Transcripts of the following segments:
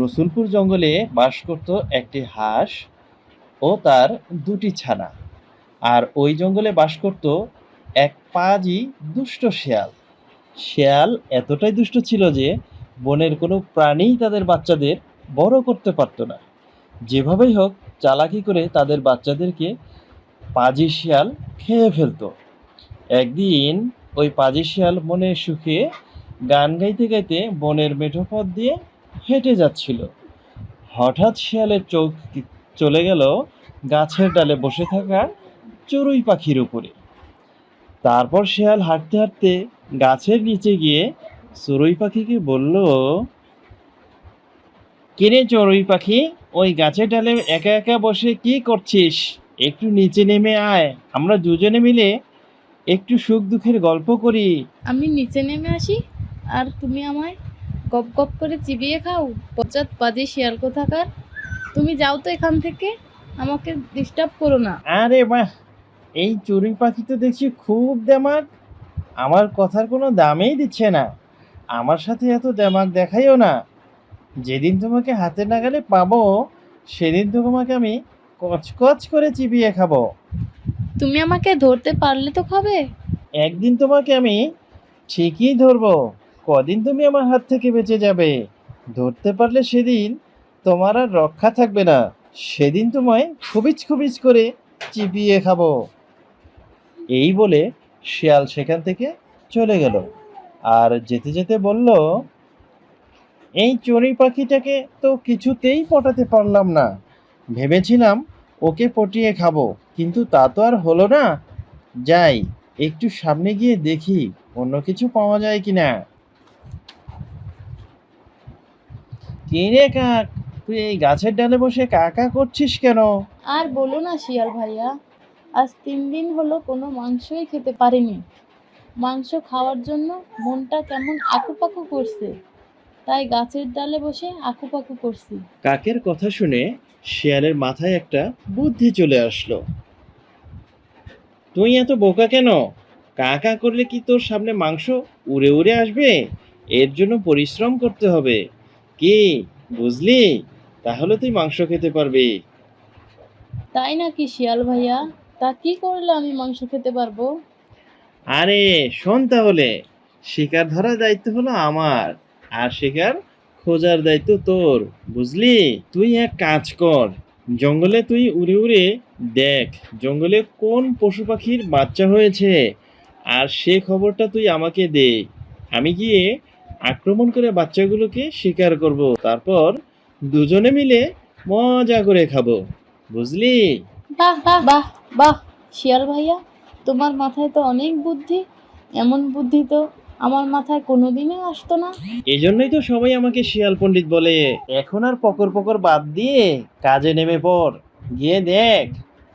রসুলপুর জঙ্গলে বাস করত একটি হাঁস ও তার দুটি ছানা। আর ওই জঙ্গলে বাস করত এক পাজি দুষ্ট শেয়াল। শেয়াল এতটাই দুষ্ট ছিল যে বনের কোনো প্রাণীই তাদের বাচ্চাদের বড় করতে পারত না। যেভাবেই হোক, চালাকি করে তাদের বাচ্চাদেরকে পাজি শিয়াল খেয়ে ফেলতো। একদিন ওই পাজি শিয়াল মনে সুখে গান গাইতে গাইতে বনের মেঠো পথ দিয়ে হেঁটে যাচ্ছিল। হঠাৎ শিয়ালের চোখ চলে গেল গাছের ডালে বসে থাকা চড়ুই পাখির উপরে। তারপর শিয়াল হাঁটতে হাঁটতে গাছের নিচে গিয়ে চড়ুই পাখিকে বলল কিরে চড়ুই পাখি? ওই গাছের ডালে একা একা বসে কি করছিস? একটু নিচে নেমে আয়, আমরা দুজনে মিলে একটু সুখ দুঃখের গল্প করি। আমি নিচে নেমে আসি, আর তুমি আমায় গপ গপ করে চিবিয়ে খাও। পচাত বাজে শিয়াল কোথাকার? তুমি যাও তো এখান থেকে। আমাকে ডিস্টার্ব করো না। আরে বাহ! এই চড়ুই পাখি তো দেখছি খুব দেমাক। আমার কথার কোনো দামেই দিচ্ছে না। আমার সাথে এত দেমাক দেখাইও না। যেদিন তোমাকে হাতে নাগালে পাবো সেদিন তো তোমাকে আমি কচকচ করে চিবিয়ে খাব। তুমি আমাকে ধরতে পারলে তো খাবে। একদিন তোমাকে আমি ঠিকই ধরবো। কদিন তুমি আমার হাত থেকে বেঁচে যাবে। ধরতে পারলে সেদিন তোমার আর রক্ষা থাকবে না। সেদিন তোমায় খুবিচ খুবিচ করে চিপিয়ে খাব। এই বলে শিয়াল সেখান থেকে চলে গেল। আর যেতে যেতে বলল, এই চড়ুই পাখিটাকে তো কিছুতেই পটাতে পারলাম না। ভেবেছিলাম ওকে পটিয়ে খাব, কিন্তু তা তো আর হলো না। যাই, একটু সামনে গিয়ে দেখি অন্য কিছু পাওয়া যায় কি রে কাক তুই এই গাছের ডালে বসে কাকা করছিস কেন? আর বলো না শিয়াল ভাইয়া আজ তিন দিন হলো কোনো মাংসই খেতে পারিনি। মাংস খাওয়ার জন্য মনটা কেমন আকুপাকু করছে তাই গাছের ডালে বসে আকুপাকু করছি। কাকের কথা শুনে শিয়ালের মাথায় একটা বুদ্ধি চলে আসলো। তুই এত বোকা কেন? কাকা করলে কি তোর সামনে মাংস উড়ে উড়ে আসবে? এর জন্য পরিশ্রম করতে হবে। কি? বুঝলি? তাহলে তুই মাংস খেতে পারবি। তাই নাকি শিয়াল ভাইয়া? তা কি করলে আমি মাংস খেতে পারব? আরে শোন তাহলে। শিকার ধরার দায়িত্ব হলো আমার আর শিকার খোঁজার দায়িত্ব তোর বুঝলি? তুই এক কাজ কর জঙ্গলে তুই উড়ে উড়ে দেখ জঙ্গলে কোন পশু পাখির বাচ্চা হয়েছে আর সে খবরটা তুই আমাকে দে। আমি গিয়ে আক্রমণ করে বাচ্চাগুলোকে শিকার করব। তারপর দুজনে মিলে মজা করে খাব। বুঝলি? বাহ বাহ বাহ বাহ। শিয়াল ভাইয়া তোমার মাথায় তো অনেক বুদ্ধি। এমন বুদ্ধি তো আমার মাথায় কোনোদিনই আসতো না। এই জন্যই তো সবাই আমাকে শিয়াল পণ্ডিত বলে। এখন আর পকর পকর বাদ দিয়ে কাজে নেমে পড়। গিয়ে দেখ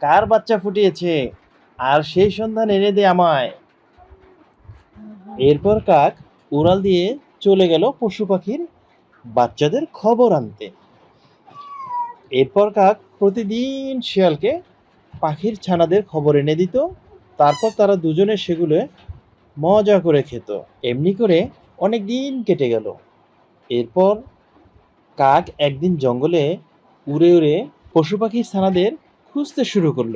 কার বাচ্চা ফুটিয়েছে আর সেই সন্ধান এনে দে আমায়। এরপর কাক উড়াল দিয়ে চলে গেল পশু পাখির বাচ্চাদের খবর আনতে। এরপর কাক প্রতিদিন শিয়ালকে পাখির ছানাদের খবর এনে দিত। তারপর তারা দুজনে সেগুলো মজা করে খেত। এমনি করে অনেক দিন কেটে গেল। এরপর কাক একদিন জঙ্গলে উড়ে উড়ে পশু পাখির ছানাদের খুঁজতে শুরু করল।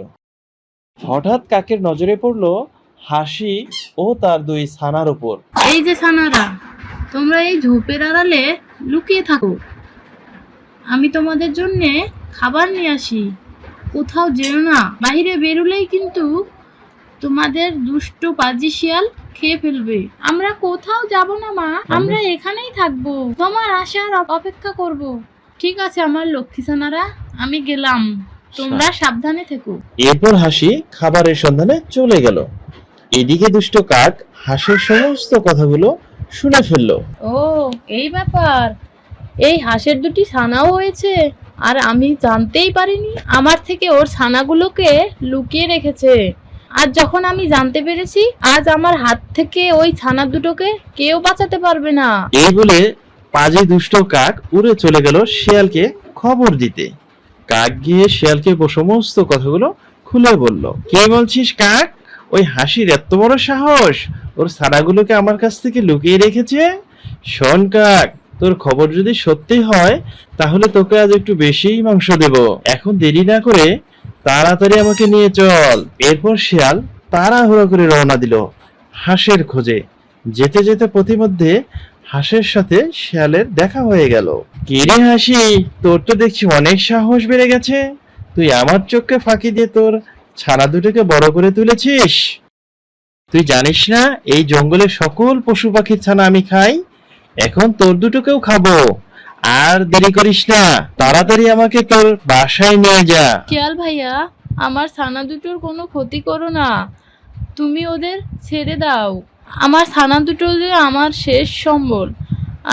হঠাৎ কাকের নজরে পড়ল হাসি ও তার দুই ছানার উপর এই যে ছানারা তোমরা এই ঝোপের আড়ালে লুকিয়ে থাকো। আমি তোমাদের জন্য খাবার নিয়ে আসি। কোথাও যেও না। বাইরে বেরোলেই কিন্তু তোমাদের দুষ্ট পাজি শিয়াল খেয়ে ফেলবে। আমরা কোথাও যাব না মা। আমরা এখানেই থাকব। তোমার আসার অপেক্ষা করব। ঠিক আছে আমার লক্ষ্মী ছানারা আমি গেলাম। তোমরা সাবধানে থেকো। এরপর হাসি খাবারের সন্ধানে চলে গেল। এদিকে দুষ্ট কাক হাসির সমস্ত কথাগুলো শুনে ফেলল। ও এই ব্যাপার। এই হাঁসের দুটি ছানাও হয়েছে আর আমি জানতেই পারিনি আমার থেকে ওর ছানাগুলোকে লুকিয়ে রেখেছে। আর যখন আমি জানতে পেরেছি আজ আমার হাত থেকে ওই ছানা দুটোকে কেউ বাঁচাতে পারবে না। এই বলে পাজি দুষ্ট কাক উড়ে চলে গেল শিয়ালকে খবর দিতে। কাক গিয়ে শিয়ালকে সমস্ত কথাগুলো খুলে বলল কে বলছিস কাক? ওই হাসির এত বড় সাহস? ওর সারাগুলোকে আমার কাছ থেকে লুকিয়ে রেখেছে? শোন কাক, তোর খবর যদি সত্যি হয়, তাহলে তোকে আজ একটু বেশিই মাংস দেব। এখন দেরি না করে তাড়াতাড়ি আমাকে নিয়ে চল। এরপর শিয়াল তাড়াহুড়ো করে রওনা দিল হাঁসের খোঁজে। যেতে যেতে প্রতিমধ্যে হাঁসের সাথে শিয়ালের দেখা হয়ে গেল। কিরে হাসি, তোর তো দেখছি অনেক সাহস বেড়ে গেছে। তুই আমার চোখকে ফাঁকি দিয়ে তোর ছানা দুটোকে বড় করে তুলেছিস? তুই জানিস না এই জঙ্গলে সকল পশু পাখির ছানা আমি খাই এখন তোর দুটোকেও খাব। আর দেরি করিস না তাড়াতাড়ি আমাকে তোর বাসায় নিয়ে যা। শিয়াল ভাইয়া আমার ছানা দুটোর কোনো ক্ষতি করো না। তুমি ওদের ছেড়ে দাও। আমার ছানা দুটো যে আমার শেষ সম্বল।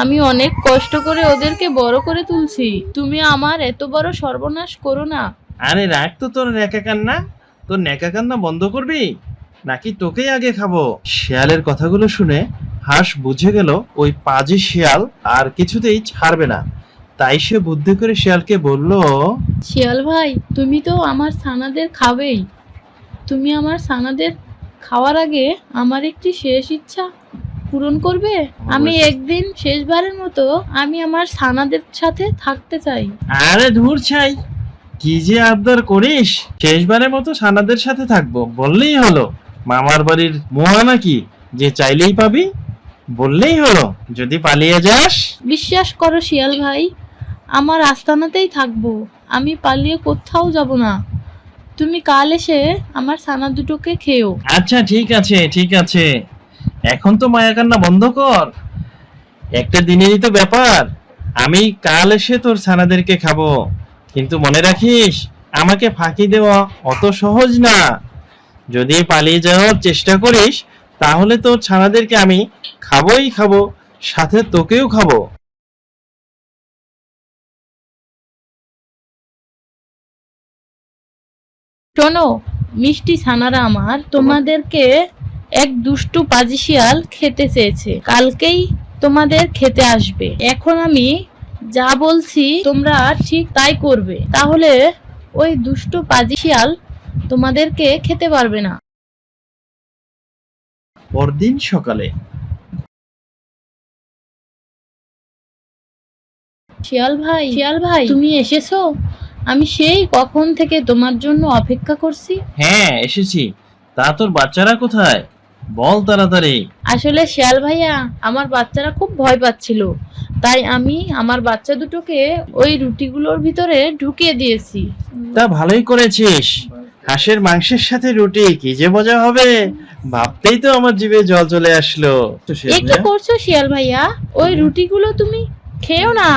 আমি অনেক কষ্ট করে ওদেরকে বড় করে তুলছি। তুমি আমার এত বড় সর্বনাশ করো না। আরে রাখ তো তোর নেকা কান্না। তোর নেকা কান্না বন্ধ করবি? নাকি তোকেই আগে খাব? শিয়ালের কথাগুলো শুনে হাঁস বুঝে গেল ওই পাজি শিয়াল আর কিছুতেই ছাড়বে না। তাই সে বুদ্ধি করে শিয়ালকে বলল শিয়াল ভাই তুমি তো আমার ছানাদের খাবেই। তুমি আমার সানাদের খাওয়ার আগে আমার একটি শেষ ইচ্ছা পূরণ করবে? আমি একদিন শেষবারের মতো আমি আমার সানাদের সাথে থাকতে চাই। আরে ধুর ছাই কি যে আবদার করিস? শেষবারের মতো সানাদের সাথে থাকব বললেই হলো। মামার বাড়ির মোয়া নাকি? যে চাইলেই পাবি বললেই হলো। যদি পালিয়ে যাস? বিশ্বাস করো শিয়াল ভাই আমার আস্তানাতেই থাকব। আমি পালিয়ে কোথাও যাব না। তুমি কাল এসে আমার ছানা দুটোকে খেও আচ্ছা ঠিক আছে ঠিক আছে। এখন তো মায়া কান্না বন্ধ কর। একটা দিনেরই তো ব্যাপার। আমি কাল এসে তোর ছানাদেরকে খাব। কিন্তু মনে রাখিস, আমাকে ফাঁকি দেওয়া অত সহজ না। যদি পালিয়ে যাওয়ার চেষ্টা করিস, তাহলে তোর ছানাদেরকে আমি খাবোই খাব, সাথে তোকেও খাব। শোনো, মিষ্টি ছানারা আমার, তোমাদেরকে এক দুষ্টু পাজি শিয়াল খেতে চেয়েছে। কালকেই তোমাদের খেতে আসবে। এখন আমি যা বলছি তোমরা ঠিক তাই করবে। তাহলে ওই দুষ্টু পাজি শিয়াল তোমাদেরকে খেতে পারবে না। পরদিন সকালে শিয়াল ভাই শিয়াল ভাই তুমি এসেছ? আমি সেই কখন থেকে তোমার জন্য অপেক্ষা করছি। হ্যাঁ এসেছি। তা তোর বাচ্চারা কোথায়? বল তাড়াতাড়ি। আসলে শিয়াল ভাইয়া আমার বাচ্চারা খুব ভয় পাচ্ছিল। তাই আমি আমার বাচ্চা দুটোকে ওই রুটিগুলোর ভিতরে ঢুকিয়ে দিয়েছি। তা ভালোই করেছিস। হাঁসের মাংসের সাথে রুটি কি যে মজা হবে? ভাবতেই তো আমার জিভে জল চলে আসলো। এ কি করছ শিয়াল ভাইয়া? ওই রুটিগুলো তুমি খেও না।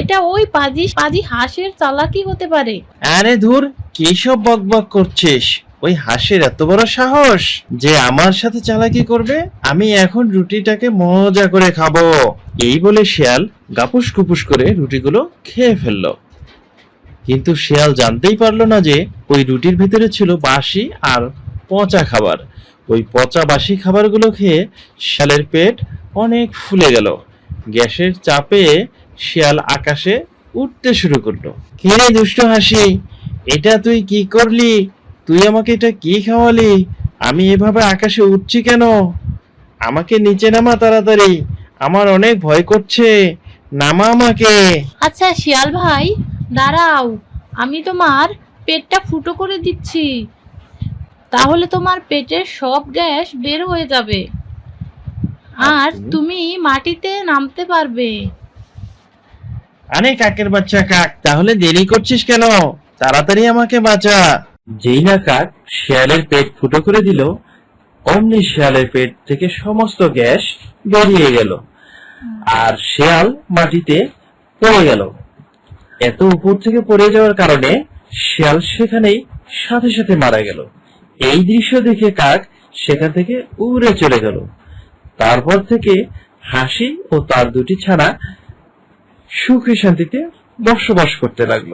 এটা ওই পাজি পাজি হাঁসের চালাকি হতে পারে। আরে ধুর কি সব বক বক করছিস? ওই হাসির এত বড় সাহস যে আমার সাথে চালাকি করবে? আমি এখন রুটিটাকে মজা করে খাব। এই বলে শিয়াল গাপুস কুপুস করে রুটিগুলো খেয়ে ফেলল। কিন্তু শিয়াল জানতেই পারল না যে ওই রুটির ভিতরে ছিল বাসি আর পচা খাবার। ওই পচা বাসি খাবারগুলো খেয়ে শিয়ালের পেট অনেক ফুলে গেল। গ্যাসের চাপে শিয়াল আকাশে উঠতে শুরু করল। কে দুষ্ট হাসি, এটা তুই কি করলি? তুই আমাকে এটা কি খাওয়ালি? আমি এভাবে আকাশে উঠছি কেন? আমাকে নিচে নামা তাড়াতাড়ি। আমার অনেক ভয় করছে। নামা আমাকে। আচ্ছা শিয়াল ভাই দাঁড়াও। আমি তোমার পেটটা ফুটো করে দিচ্ছি। তাহলে তোমার পেটের সব গ্যাস বের হয়ে যাবে। আর আচ্ছা। তুমি মাটিতে নামতে পারবে। আরে কাকের বাচ্চা কাক তাহলে দেরি করছিস কেন? তাড়াতাড়ি আমাকে বাঁচা। যেই না কাক শিয়ালের পেট ফুটো করে দিল, অমনি শিয়ালের পেট থেকে সমস্ত গ্যাস বেরিয়ে গেল। আর শিয়াল মাটিতে পড়ে গেল। এত উপর থেকে পড়ে যাওয়ার কারণে শিয়াল সেখানেই সাথে সাথে মারা গেল। এই দৃশ্য দেখে কাক সেখান থেকে উড়ে চলে গেল। তারপর থেকে হাসি ও তার দুটি ছানা সুখে শান্তিতে বসবাস করতে লাগল।